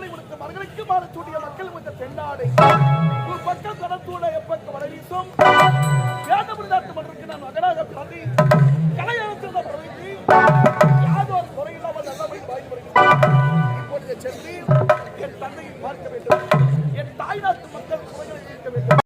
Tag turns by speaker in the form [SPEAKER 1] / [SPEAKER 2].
[SPEAKER 1] மகளை உனக்கு மகளுக்கு மாறு சூடிய மக்கள் இந்த பெண்ணாடை ஒரு பக்கம் கடத்தூட எப்பக்கம் வளவீசும் வேதபுரிதாட்டு மன்றக்கு நான் மகனாக பிறந்து கலையரசில் பிரதித்து யாதோர் குறையில்லாமல் நல்லபடி வாய்ப்படுகிறேன் இப்பொழுது சென்று என் தந்தையை பார்க்க வேண்டும். என் தாய்நாட்டு மக்கள் குறைகளை இருக்க வேண்டும்.